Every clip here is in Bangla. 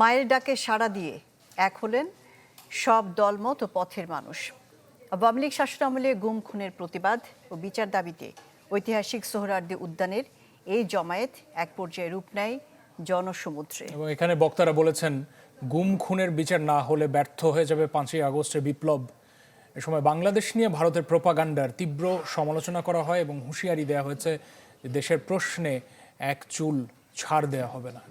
মায়ের ডাকে সাড়া দিয়ে এক হলেন সব দলমত ও পথের মানুষ। আওয়ামী লীগ শাসনামলে গুম, খুনের প্রতিবাদ ও বিচার দাবিতে ঐতিহাসিক সোহরার্দি উদ্যানের এই জমায়েত এক পর্যায়ে রূপ নেয় জনসমুদ্রে। এবং এখানে বক্তারা বলেছেন, গুম, খুনের বিচার না হলে ব্যর্থ হয়ে যাবে পাঁচই আগস্টের বিপ্লব। এ সময় বাংলাদেশ নিয়ে ভারতের প্রোপাগান্ডার তীব্র সমালোচনা করা হয় এবং হুঁশিয়ারি দেওয়া হয়েছে দেশের প্রশ্নে এক চুল ছাড় দেওয়া হবে না।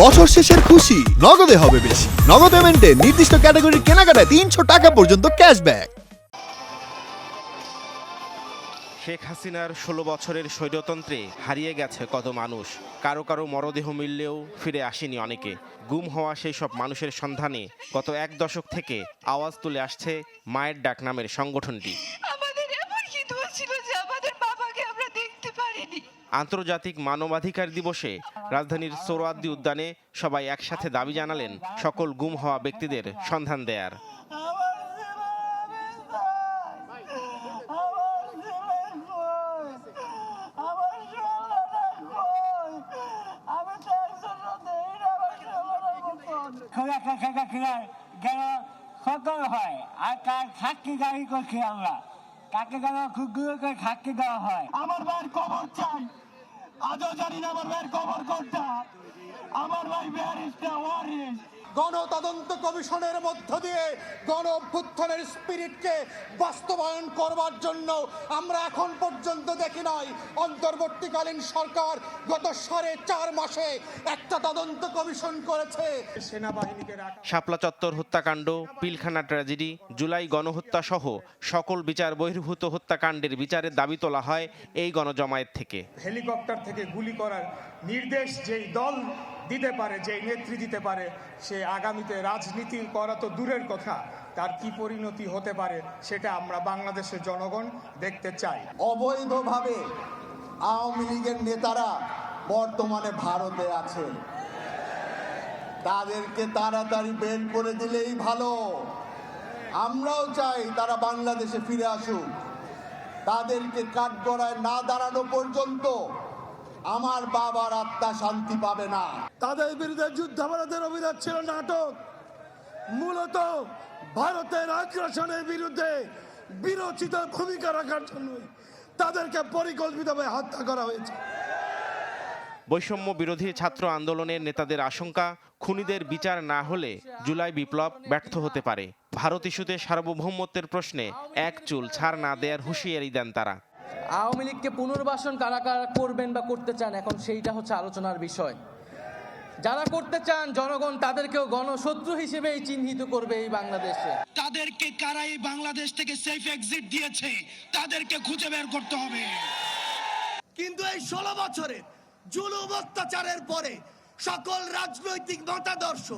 বছর শেষের খুশি। নগদে হবে বেশি। নগদ পেমেন্টে নির্দিষ্ট ক্যাটাগরির কেনাকাটায় তিনশো টাকা পর্যন্ত ক্যাশব্যাক শেখ হাসিনার ষোলো বছরের স্বৈরতন্ত্রে হারিয়ে গেছে কত মানুষ। কারও কারও মরদেহ মিললেও ফিরে আসেনি অনেকে। গুম হওয়া সেই সব মানুষের সন্ধানে গত এক দশক থেকে আওয়াজ তুলে আসছে মায়ের ডাক নামের সংগঠনটি আমাদের এমন কি দোষ ছিল যে আমাদের বাবাকে আমরা দেখতে পারিনি আন্তর্জাতিক মানবাধিকার দিবসে রাজধানীর সোরোয়াদ্দি উদ্যানে সবাই একসাথে দাবি জানালেন সকল গুম হওয়া ব্যক্তিদের সন্ধান দেয়ার। আমরা ভাইয়ের কবর চাই। আজও জানি না আমার ভাইয়ের কবর কোনটা। আমার ভাই ব্যারিস্টার ওয়ারিস গণতদন্ত কমিশনের মধ্য দিয়ে গণ অভ্যুত্থানের স্পিরিটকে বাস্তবায়ন করবার জন্য আমরা এখন পর্যন্ত দেখি নাই। অন্তর্বর্তীকালীন সরকার গত সাড়ে চার মাসে একটা তদন্ত কমিশন করেছে। সেনাবাহিনীকে শাপলা চত্বর হত্যাকাণ্ড পিলখানা ট্র্যাজেডি জুলাই গণহত্যা সহ সকল বিচার বহির্ভূত হত্যাকাণ্ডের বিচারের দাবি তোলা হয় এই গণজমায়েত থেকে। হেলিকপ্টার থেকে গুলি করার নির্দেশ যেই দল দিতে পারে, যে নেত্রী দিতে পারে, সে আগামীতে রাজনীতি করা তো দূরের কথা। তার কি পরিণতি হতে পারে, সেটা আমরা বাংলাদেশের জনগণ দেখতে চাই। অবৈধভাবে আওয়ামী লীগের নেতারা বর্তমানে ভারতে আছে তাদেরকে তাড়াতাড়ি বের করে দিলেই ভালো। আমরাও চাই তারা বাংলাদেশে ফিরে আসুক। তাদেরকে কাঠগড়ায় না দাঁড়ানো পর্যন্ত আমার বাবার আত্মা শান্তি পাবে না। তাদের বিরুদ্ধে যুদ্ধাপরাধের অভিযোগ ছিল নাটক। মূলত ভারতের আগ্রাসনের বিরুদ্ধে বিরোচিত ভূমিকা রাখার জন্য তাদেরকে পরিকল্পিতভাবে হত্যা করা হয়েছে। বৈষম্য বিরোধী ছাত্র আন্দোলনের নেতাদের আশঙ্কা খুনিদের বিচার না হলে জুলাই বিপ্লব ব্যর্থ হতে পারে। ভারত ইস্যুতে সার্বভৌমত্বের প্রশ্নে এক চুল ছাড় না দেয়ার হুঁশিয়ারি দেন তারা। আওয়ামী লীগকে পুনর্বাসন কারা কারা করবেন বা করতে চান এখন সেইটা হচ্ছে আলোচনার বিষয়। যারা করতে চান জনগণ তাদেরকেও গণশত্রু হিসেবেই চিহ্নিত করবে এই বাংলাদেশে। তাদেরকে কারা এই বাংলাদেশ থেকে সেফ এক্সিট দিয়েছে তাদেরকে খুঁজে বের করতে হবে। কিন্তু এই ষোলো বছরের জুলুম অত্যাচারের পরে সকল রাজনৈতিক মতাদর্শ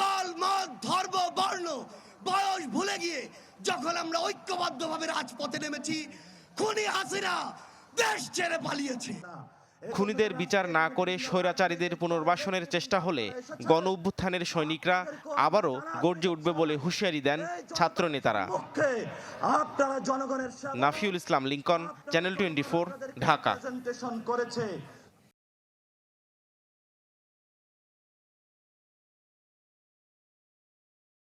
দল মত ধর্ম বর্ণ বয়স ভুলে গিয়ে যখন আমরা ঐক্যবদ্ধভাবে রাজপথে নেমেছি খুনি হাসিনা দেশ ছেড়ে পালিয়েছে। খুনিদের বিচার না করে স্বৈরাচারীদের পুনর্বাসনের চেষ্টা হলে গণ অভ্যুত্থানের সৈনিকরা আবারও গর্জে উঠবে বলে হুঁশিয়ারি দেন ছাত্র নেতারা নাফিউল ইসলাম লিঙ্কন চ্যানেল টোয়েন্টি ঢাকা। করেছে।